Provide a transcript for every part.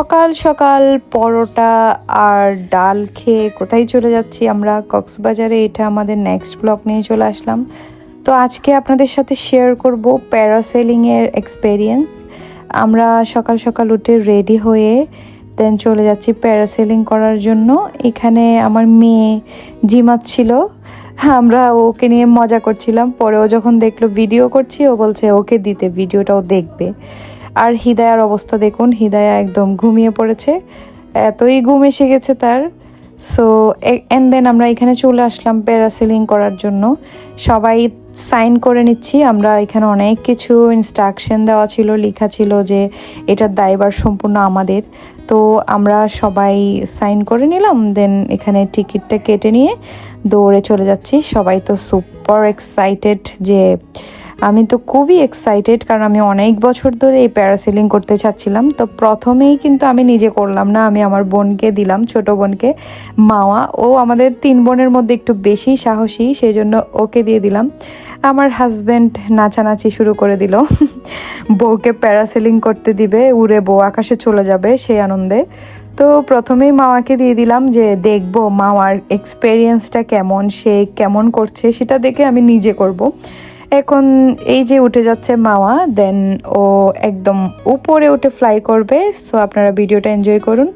সকাল সকাল পরোটা আর ডাল খেয়ে কোথায় চলে যাচ্ছি আমরা? কক্সবাজারে। এটা আমাদের নেক্সট ব্লগ নিয়ে চলে আসলাম। তো আজকে আপনাদের সাথে শেয়ার করব প্যারাসেলিংয়ের এক্সপেরিয়েন্স আমরা সকাল সকাল উঠে রেডি হয়ে দেন চলে যাচ্ছি প্যারাসেলিং করার জন্য। এখানে আমার মেয়ে জিমাচ্ছিল আমরা ওকে নিয়ে মজা করছিলাম। পরে ও যখন দেখল ভিডিও করছি, ও বলছে, ওকে দিতে ভিডিওটাও দেখবে। আর হিদায়ার অবস্থা দেখুন, হিদায়া একদম ঘুমিয়ে পড়েছে। এতই ঘুম এসে গেছে তার। সো এন্ড দেন আমরা এখানে চলে আসলাম প্যারাসেলিং করার জন্য। সবাই সাইন করে নিচ্ছি, আমরা এখানে অনেক কিছু ইনস্ট্রাকশন দেওয়া ছিল, লেখা ছিল যে এটার দায়বার সম্পূর্ণ আমাদের। তো আমরা সবাই সাইন করে নিলাম দেন এখানে টিকিটটা কেটে নিয়ে দৌড়ে চলে যাচ্ছি। সবাই তো সুপার এক্সাইটেড যে আমি তো খুবই এক্সাইটেড কারণ আমি অনেক বছর ধরে এই প্যারাসেলিং করতে চাচ্ছিলাম। তো প্রথমেই কিন্তু আমি নিজে করলাম না, আমি আমার বোনকে দিলাম, ছোট বোনকে। মাওয়া ও আমাদের তিন বোনের মধ্যে একটু বেশি সাহসী সেই জন্য ওকে দিয়ে দিলাম। আমার হাজব্যান্ড নাচানাচি শুরু করে দিল। বউকে প্যারাসেলিং করতে দিবে, উড়ে বউ আকাশে চলে যাবে সেই আনন্দে। তো প্রথমেই মামাকে দিয়ে দিলাম যে, দেখব মামার এক্সপেরিয়েন্সটা কেমন, সে কেমন করছে, সেটা দেখে আমি নিজে করব। এখন এই যে উঠে যাচ্ছে মাওয়া দেন ও একদম উপরে উঠে ফ্লাই করবে সো আপনারা ভিডিওটা এনজয় করুন।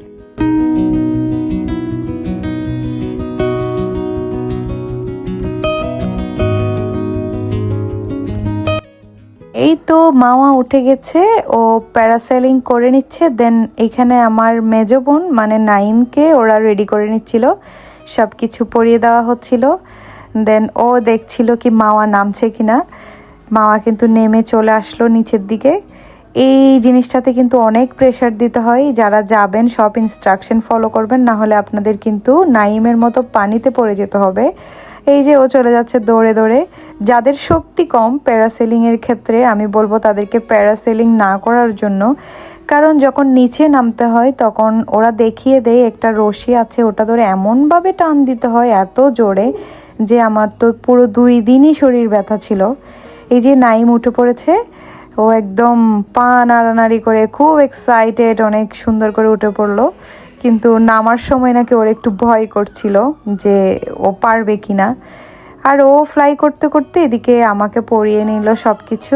এই তো মামা উঠে গেছে, ও প্যারাসেলিং করে নিচ্ছে দেন এখানে আমার মেজ বোন মানে নাইমকে ওরা রেডি করে নিচ্ছিল সব কিছু পরিয়ে দেওয়া হচ্ছিল। দেন ও দেখছিল কি মাওয়া নামছে কি না মাওয়া কিন্তু নেমে চলে আসলো নিচের দিকে। এই জিনিসটাতে কিন্তু অনেক প্রেশার দিতে হয়। যারা যাবেন, সব ইনস্ট্রাকশন ফলো করবেন, না হলে আপনাদের কিন্তু নাইমের মতো পানিতে পড়ে যেতে হবে। এই যে ও চলে যাচ্ছে দৌড়ে দৌড়ে। যাদের শক্তি কম প্যারাসেলিংয়ের ক্ষেত্রে আমি বলব তাদেরকে প্যারাসেলিং না করার জন্য কারণ যখন নিচে নামতে হয়, তখন ওরা দেখিয়ে দেয় একটা রশি আছে, ওটা ধরে এমনভাবে টান দিতে হয় এত জোরে যে আমার তো পুরো দুই দিনই শরীর ব্যথা ছিল। এই যে নাইম উঠে পড়েছে, ও একদম পা নাড়ানাড়ি করে খুব এক্সাইটেড অনেক সুন্দর করে উঠে পড়ল। কিন্তু নামার সময় নাকি ওর একটু ভয় করছিল যে ও পারবে কি না আর ও ফ্লাই করতে করতে এদিকে আমাকে পরিয়ে নিল সব কিছু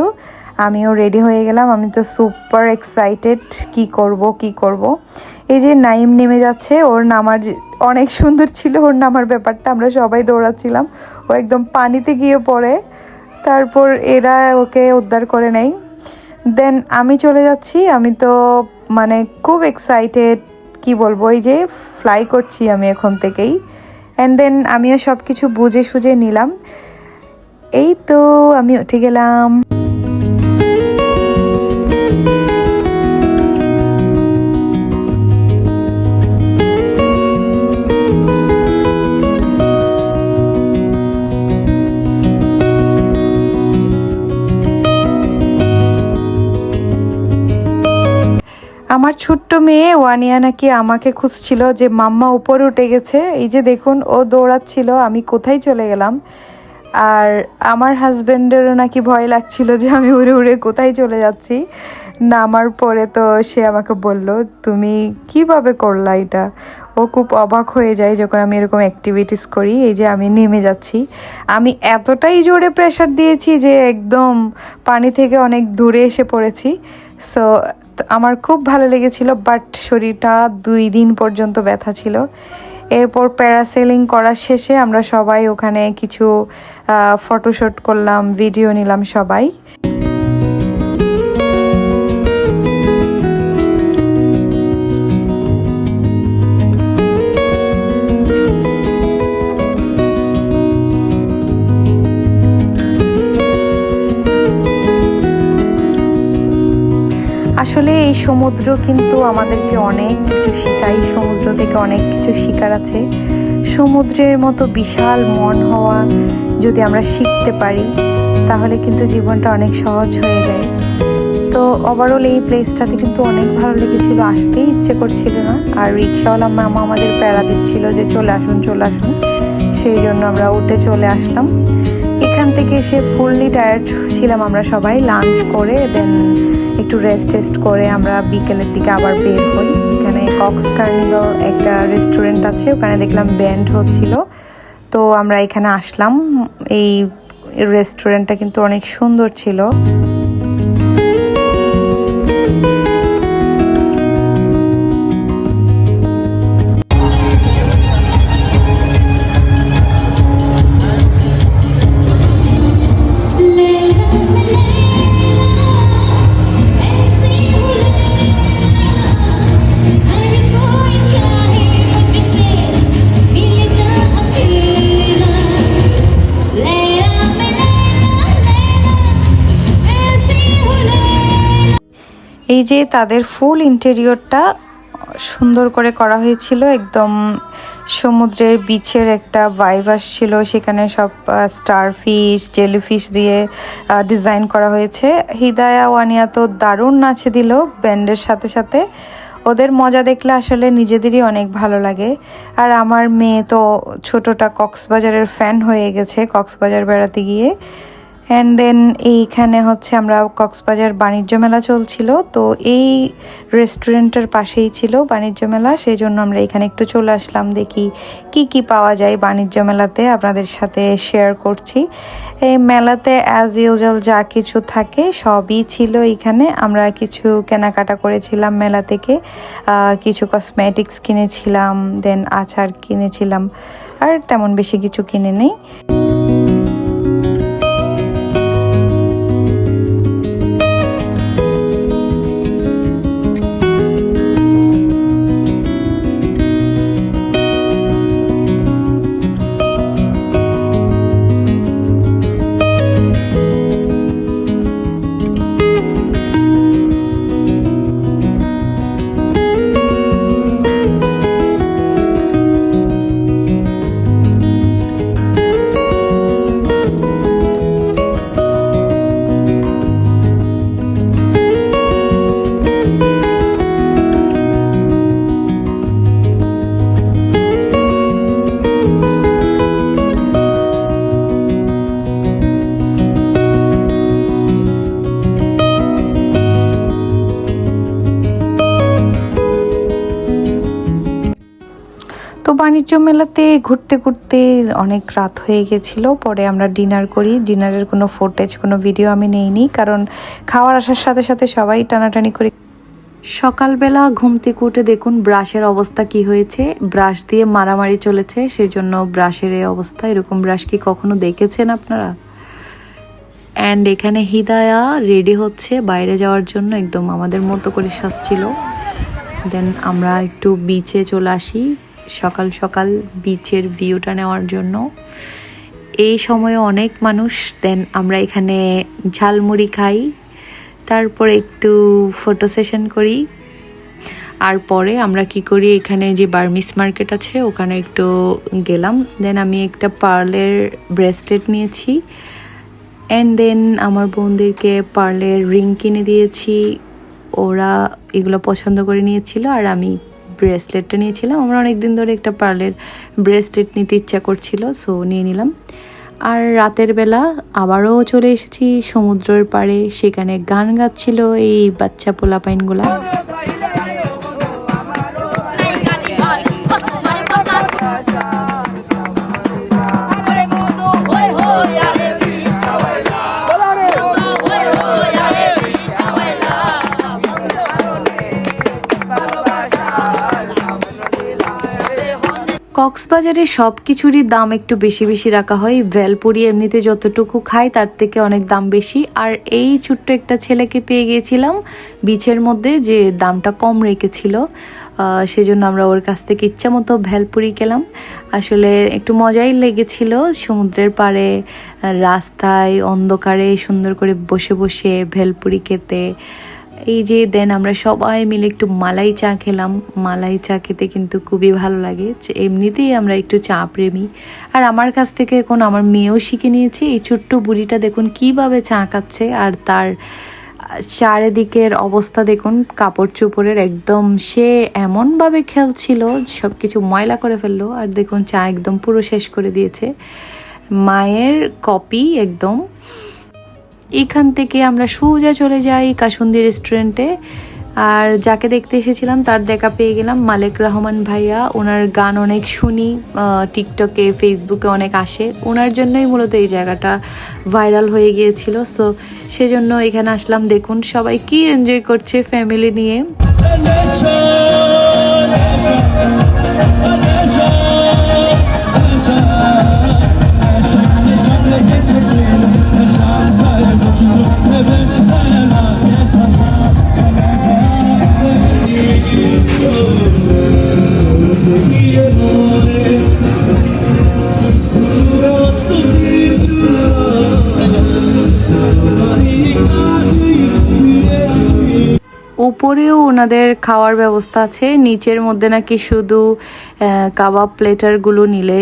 আমিও রেডি হয়ে গেলাম। আমি তো সুপার এক্সাইটেড কি করব কি করব। এই যে নাইম নেমে যাচ্ছে, ওর নামার অনেক সুন্দর ছিল ওর নামার ব্যাপারটা, আমরা সবাই দৌড়াচ্ছিলাম। ও একদম পানিতে গিয়ে পড়ে, তারপর এরা ওকে উদ্ধার করে নেয়। দেন আমি চলে যাচ্ছি, আমি তো মানে খুব এক্সাইটেড কি বলব, এই যে ফ্লাই করছি আমি এখন থেকেই। অ্যান্ড দেন আমিও সব কিছু বুঝে সুঝে নিলাম। এই তো, আমি উঠে গেলাম। আমার ছোট্ট মেয়ে ওয়ানিয়া নাকি আমাকে খুঁজছিল যে মাম্মা উপরে উঠে গেছে। এই যে দেখুন, ও দৌড়াচ্ছিল, আমি কোথায় চলে গেলাম? আর আমার হাজব্যান্ডেরও নাকি ভয় লাগছিল যে আমি উড়ে উড়ে কোথায় চলে যাচ্ছি। নামার পরে তো সে আমাকে বলল, তুমি কীভাবে করলা এটা? ও খুব অবাক হয়ে যায় যখন আমি এরকম অ্যাক্টিভিটিস করি, এই যে আমি নেমে যাচ্ছি। আমি এতটাই জোরে প্রেশার দিয়েছি যে একদম পানি থেকে অনেক দূরে এসে পড়েছি। সো আমার খুব ভালো লেগেছিল বাট শরীরটা দুই দিন পর্যন্ত ব্যথা ছিল। এরপর প্যারাসেলিং করার শেষে আমরা সবাই ওখানে কিছু ফটোশ্যুট করলাম ভিডিও নিলাম সবাই। আসলে এই সমুদ্র কিন্তু আমাদেরকে অনেক কিছু শেখায় সমুদ্র থেকে অনেক কিছু শিকার আছে। সমুদ্রের মতো বিশাল মন হওয়া যদি আমরা শিখতে পারি, তাহলে কিন্তু জীবনটা অনেক সহজ হয়ে যায়। তো ওভারঅল এই প্লেসটাতে কিন্তু অনেক ভালো লেগেছিল, আসতেই ইচ্ছে করছিল না। আর রিক্সাওয়ালা মামা আমাদের প্যারা দিচ্ছিল যে, চলে আসুন চলে আসুন। সেই জন্য আমরা উঠে চলে আসলাম। এখান থেকে এসে ফুললি টায়ার্ড ছিলাম আমরা সবাই। লাঞ্চ করে দেন একটু রেস্ট টেস্ট করে আমরা বিকেলের দিকে আবার বের হই। এখানে কক্স একটা রেস্টুরেন্ট আছে, ওখানে দেখলাম ব্যান্ড হচ্ছিল। তো আমরা এখানে আসলাম। এই রেস্টুরেন্টটা কিন্তু অনেক সুন্দর ছিল। এই যে তাদের ফুল ইন্টেরিয়রটা সুন্দর করে করা হয়েছিল, একদম সমুদ্রের বিচের একটা ভাইব আসছিল, সেখানে সব স্টার ফিশ জেলিফিশ দিয়ে ডিজাইন করা হয়েছে। হিদায়া ওয়ানিয়া তো দারুণ নাচে দিল ব্যান্ডের সাথে সাথে। ওদের মজা দেখলে আসলে নিজেদেরই অনেক ভালো লাগে। আর আমার মেয়ে তো ছোটটা কক্সবাজারের ফ্যান হয়ে গেছে, কক্সবাজার বেড়াতে গিয়ে। অ্যান্ড দেন এইখানে হচ্ছে আমরা কক্সবাজার বাণিজ্য মেলা চলছিল। তো এই রেস্টুরেন্টের পাশেই ছিল বাণিজ্য মেলা সেই জন্য আমরা এখানে একটু চলে আসলাম, দেখি কি কি পাওয়া যায় বাণিজ্য মেলাতে। আপনাদের সাথে শেয়ার করছি। এই মেলাতে অ্যাজ ইউজুয়াল যা কিছু থাকে সবই ছিল এখানে আমরা কিছু কেনাকাটা করেছিলাম মেলা থেকে কিছু কসমেটিক্স কিনেছিলাম দেন আচার কিনেছিলাম, আর তেমন বেশি কিছু কিনে নেই। বাণিজ্য মেলাতে ঘুরতে ঘুরতে অনেক রাত হয়ে গেছিল। পরে আমরা ডিনার করি। ডিনারের কোনো ফুটেজ কোনো ভিডিও আমি নেইনি। কারণ খাওয়ার আসার সাথে সাথে সবাই টানাটানি করি সকালবেলা ঘুম থেকে উঠে দেখুন ব্রাশের অবস্থা কি হয়েছে। ব্রাশ দিয়ে মারামারি চলেছে, সেজন্য ব্রাশের এই অবস্থা। এরকম ব্রাশ কি কখনো দেখেছেন আপনারা? অ্যান্ড এখানে হিদায়া রেডি হচ্ছে বাইরে যাওয়ার জন্য। একদম আমাদের মতো করে সাজছিল। দেন আমরা একটু বিচে চলে আসি। সকাল সকাল বিচের ভিউটা নেওয়ার জন্য। এই সময়ে অনেক মানুষ দেন আমরা এখানে ঝালমুড়ি খাই, তারপর একটু ফটো সেশন করি। আর পরে আমরা কি করি, এখানে যে বার্মিস মার্কেট আছে, ওখানে একটু গেলাম। দেন আমি একটা পার্লের ব্রেসলেট নিয়েছি। অ্যান্ড দেন আমার বোনদেরকে পার্লের রিং কিনে দিয়েছি। ওরা এগুলো পছন্দ করে নিয়েছিল, আর আমি ব্রেসলেটটা নিয়েছিলাম। আমরা অনেকদিন ধরে একটা পার্লের ব্রেসলেট নিতে ইচ্ছা করছিল সো নিয়ে নিলাম। আর রাতের বেলা আবারও চলে এসেছি সমুদ্রের পাড়ে, সেখানে গান গাচ্ছিল এই বাচ্চা পোলাপাইনগুলা। কক্সবাজারে সব কিছুরই দাম একটু বেশি বেশি রাখা হয়। ভেলপুরি এমনিতে যতটুকু খাই তার থেকে অনেক দাম বেশি। আর এই ছোট্ট একটা ছেলেকে পেয়ে গিয়েছিলাম। বিচের মধ্যে যে দামটা কম রেখেছিল সেজন্য আমরা ওর কাছ থেকে ইচ্ছা মতো ভেলপুরি খেলাম আসলে একটু মজাই লেগেছিল। সমুদ্রের পাড়ে, রাস্তায়, অন্ধকারে সুন্দর করে বসে বসে ভেলপুরি খেতে এই যে দেন আমরা সবাই মিলে একটু মালাই চা খেলাম। মালাই চা খেতে কিন্তু খুবই ভালো লাগে। এমনিতেই আমরা একটু চা প্রেমী। আর আমার কাছ থেকে এখন আমার মেয়েও শিখে নিয়েছে। এই ছোট্ট বুড়িটা দেখুন কীভাবে চা খাচ্ছে আর তার চারিদিকের অবস্থা দেখুন। কাপড় চোপড়ের একদম সে এমনভাবে খেলছিল সব কিছু ময়লা করে ফেলল। আর দেখুন চা একদম পুরো শেষ করে দিয়েছে। মায়ের কপি একদম। এখান থেকে আমরা সোজা চলে যাই কাসুন্দি রেস্টুরেন্টে আর যাকে দেখতে এসেছিলাম, তার দেখা পেয়ে গেলাম মালেক রহমান ভাইয়া। ওনার গান অনেক শুনি টিকটকে ফেসবুকে অনেক আসে। ওনার জন্যই মূলত এই জায়গাটা ভাইরাল হয়ে গিয়েছিল। সো সেজন্য এখানে আসলাম, দেখুন সবাই কি এনজয় করছে ফ্যামিলি নিয়ে। উপরেও ওনাদের খাওয়ার ব্যবস্থা আছে। নিচের মধ্যে নাকি শুধু কাবাব প্লেটারগুলো নিলে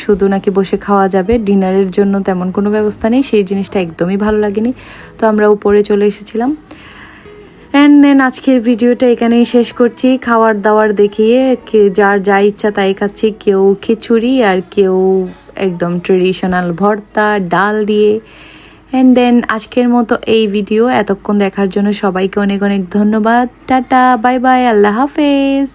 শুধু নাকি বসে খাওয়া যাবে। ডিনারের জন্য তেমন কোনো ব্যবস্থা নেই। সেই জিনিসটা একদমই ভালো লাগেনি। তো আমরা উপরে চলে এসেছিলাম। অ্যান্ড দেন আজকের ভিডিওটা এখানেই শেষ করছি। খাওয়ার দাওয়ার দেখিয়ে যার যা ইচ্ছা তাই খাচ্ছি। কেউ খিচুড়ি আর কেউ একদম ট্রেডিশনাল ভর্তা, ডাল দিয়ে। অ্যান্ড দেন আজকের মতো এই ভিডিও এতক্ষণ দেখার জন্য সবাইকে অনেক অনেক ধন্যবাদ। টাটা বাই বাই আল্লাহ হাফেজ।